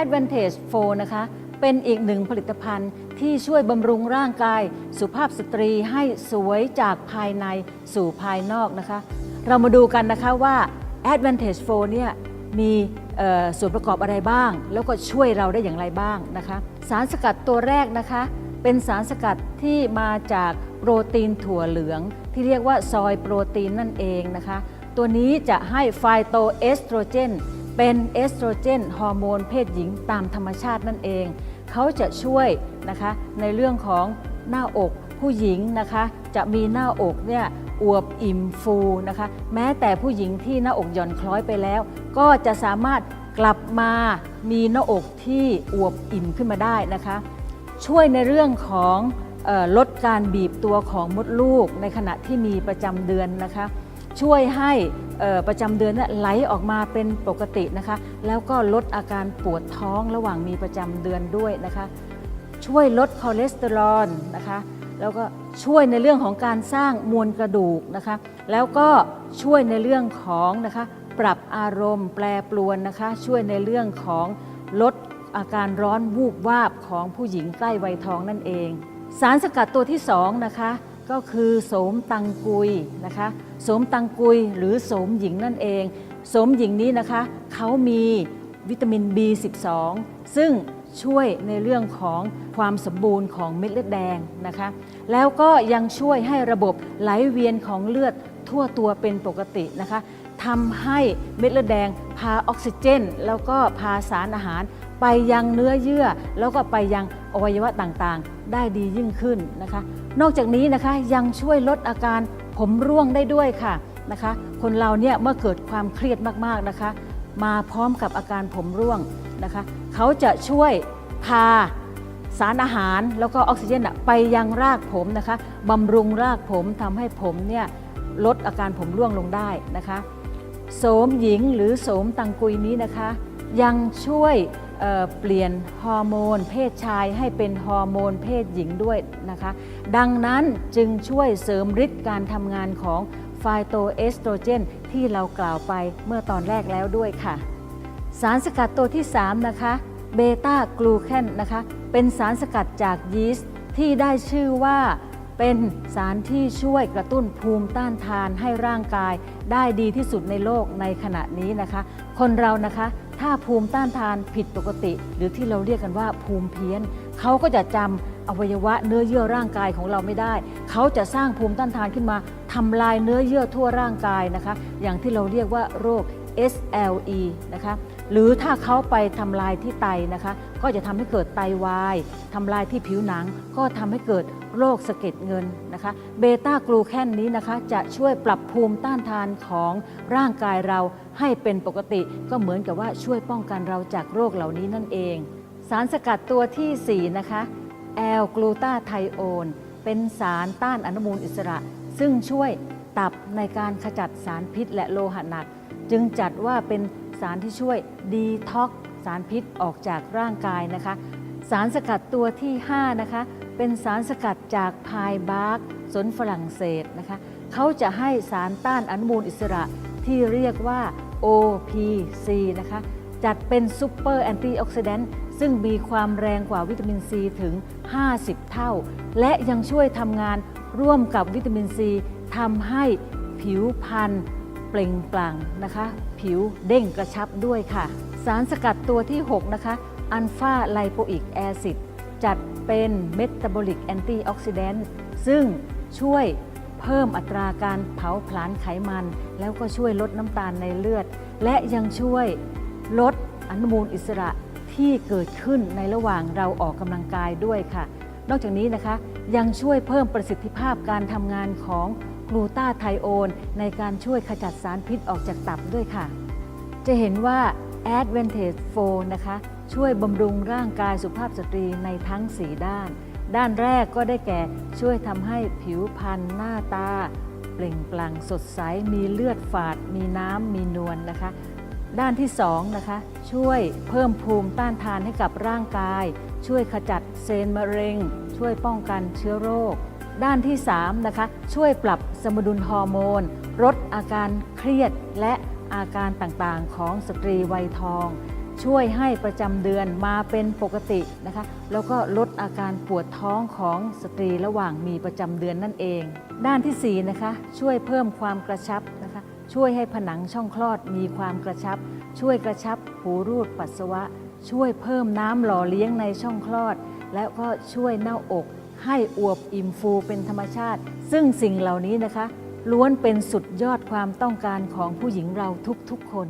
Advantage 4 นะคะ เป็นอีกหนึ่งผลิตภัณฑ์ที่ช่วยบำรุงร่างกาย สุภาพสตรีให้สวยจากภายในสู่ภายนอกนะคะ เรามาดูกันนะคะว่า Advantage 4 เนี่ยมีส่วนประกอบอะไรบ้าง แล้วก็ช่วยเราได้อย่างไรบ้างนะคะ สารสกัดตัวแรกนะคะ เป็นสารสกัดที่มาจากโปรตีนถั่วเหลือง ที่เรียกว่าซอยโปรตีนนั่นเองนะคะ ตัวนี้จะให้ไฟโตเอสโตรเจนเป็นเอสโตรเจนฮอร์โมนเพศหญิงตามธรรมชาตินั่นเอง เขาจะช่วยนะคะในเรื่องของหน้าอกผู้หญิงนะคะจะมีหน้าอกเนี่ยอวบอิ่มฟูนะคะ แม้แต่ผู้หญิงที่หน้าอกหย่อนคล้อยไปแล้ว ก็จะสามารถกลับมามีหน้าอกที่อวบอิ่มขึ้นมาได้นะคะ ช่วยในเรื่องของออลดการบีบตัวของมดลูกในขณะที่มีประจำเดือนนะคะ ช่วยให้ประจำเดือนเนี่ยไหลออกมาเป็นปกตินะคะ แล้วก็ลดอาการปวดท้องระหว่างมีประจำเดือนด้วยนะคะ ช่วยลดคอเลสเตอรอลนะคะ แล้วก็ช่วยในเรื่องของการสร้างมวลกระดูกนะคะ แล้วก็ช่วยในเรื่องของนะคะ ปรับอารมณ์แปรปรวนนะคะ ช่วยในเรื่องของลด อาการร้อนวูบวาบของผู้หญิงใกล้วัยทองนั่นเอง สารสกัดตัวที่สองนะคะก็คือโสมตังกุยนะคะโสมตังกุยหรือโสมหญิงนั่นเองโสมหญิงนี้นะคะเขามีวิตามิน B12 ซึ่งช่วยในเรื่องของความสมบูรณ์ของเม็ดเลือดแดงนะคะแล้วก็ยังช่วยให้ระบบไหลเวียนของเลือดทั่วตัวเป็นปกตินะคะทำให้เม็ดเลือดแดงพาออกซิเจน แล้วก็พาสารอาหาร ไปยังเนื้อเยื่อ แล้วก็ไปยังอวัยวะต่างๆ ได้ดียิ่งขึ้นนะคะ นอกจากนี้นะคะยังช่วยลดอาการผมร่วงได้ด้วยค่ะนะคะ คนเราเนี่ยเมื่อเกิดความเครียดมากๆนะคะ มาพร้อมกับอาการผมร่วงนะคะ เขาจะช่วยพาสารอาหารแล้วก็ออกซิเจนอะไปยังรากผมนะคะบำรุงรากผมทำให้ผมเนี่ยลดอาการผมร่วงลงได้นะคะโสมหญิงหรือโสมตังกุยนี้นะคะ ยังช่วย เปลี่ยนฮอร์โมน เพศชายให้เป็นฮอร์โมนเพศหญิงด้วยนะคะ ดังนั้นจึงช่วยเสริมฤทธิ์การทำงานของไฟโตเอสโตรเจนที่เรากล่าวไปเมื่อตอนแรกแล้วด้วยค่ะ สารสกัดตัวที่ 3 นะคะเบต้ากลูแคนนะคะ เป็นสารสกัดจากยีสต์ที่ได้ชื่อว่าเป็นสารที่ช่วยกระตุ้นภูมิต้านทานให้ร่างกาย ได้ดีที่สุดในโลกในขณะนี้นะคะ คนเรานะคะ ถ้าภูมิต้านทานผิดปกติ หรือที่เราเรียกกันว่าภูมิเพี้ยนเขาก็จะจำอวัยวะเนื้อเยื่อร่างกายของเราไม่ได้ เขาจะสร้างภูมิต้านทานขึ้นมาทำลายเนื้อเยื่อทั่วร่างกายนะคะ อย่างที่เราเรียกว่าโรค SLE นะคะ หรือถ้าเขาไปทำลายที่ไตนะคะ ก็จะทำให้เกิดไตวายทำลายที่ผิวหนัง ก็ทำให้เกิดโรคสะเก็ดเงินนะคะเบต้ากลูแคนนี้นะคะ จะช่วยปรับภูมิต้านทานของร่างกายเราให้เป็นปกติ ก็เหมือนกับว่าช่วยป้องกันเราจากโรคเหล่านี้นั่นเอง สารสกัดตัวทีสี่4 นะคะแอลกลูตาไทโอนเป็นสารต้านอนุมูลอิสระ ซึ่งช่วยตับในการขจัดสารพิษและโลหะหนัก จึงจัดว่าเป็น สารที่ช่วยดีท็อกสารพิษออกจากร่างกายนะคะ สารสกัดตัวที่ 5 นะคะ เป็นสารสกัดจากพายบาร์กสนฝรั่งเศสนะคะเขาจะให้สารต้านอนุมูลอิสระที่เรียกว่า OPC นะคะ จัดเป็นซูเปอร์แอนตี้ออกซิแดนต์ซึ่งมีความแรงกว่าวิตามินซีถึง 50 เท่า และยังช่วยทำงานร่วมกับวิตามินซีทำให้ผิวพรรณ เปล่งปลั่งนะคะ ผิวเด้งกระชับด้วยค่ะ สารสกัดตัวที่ 6 นะคะ อัลฟาไลโปอิกแอซิดจัดเป็นเมตาบอลิกแอนตี้ออกซิแดนต์ซึ่งช่วยเพิ่มอัตราการเผาผลาญไขมัน แล้วก็ช่วยลดน้ำตาลในเลือด และยังช่วยลดอนุมูลอิสระที่เกิดขึ้นในระหว่างเราออกกำลังกายด้วยค่ะ นอกจากนี้นะคะยังช่วยเพิ่มประสิทธิภาพการทำงานของ กลูตาไทโอนในการช่วยขจัดสารพิษออกจากตับด้วยค่ะ จะเห็นว่า Advantage 4นะคะ ช่วยบำรุงร่างกายสุภาพสตรีในทั้ง 4 ด้าน ด้านแรกก็ได้แก่ช่วยทำให้ผิวพรรณหน้าตา เปล่งปลั่งสดใส มีเลือดฝาด มีน้ำ มีนวลนนะคะ ด้านที่2นะคะ ช่วยเพิ่มภูมิต้านทานให้กับร่างกาย ช่วยขจัดเซลล์มะเร็ง ช่วยป้องกันเชื้อโรค ด้านที่ 3 นะคะ ช่วยปรับสมดุลฮอร์โมนลดอาการเครียดและอาการต่างๆ ของสตรีวัยทอง ช่วยให้ประจำเดือนมาเป็นปกตินะคะ แล้วก็ลดอาการปวดท้องของสตรีระหว่างมีประจำเดือนนั่นเอง ด้านที่4นะคะช่วยเพิ่มความกระชับนะคะ ช่วยให้ผนังช่องคลอดมีความกระชับ ช่วยกระชับหูรูดปัสสาวะ ช่วยเพิ่มน้ำหล่อเลี้ยงในช่องคลอด แล้วก็ช่วยหน้าอก ให้อวบอิ่มฟูเป็นธรรมชาติ ซึ่งสิ่งเหล่านี้นะคะ ล้วนเป็นสุดยอดความต้องการของผู้หญิงเราทุกๆคน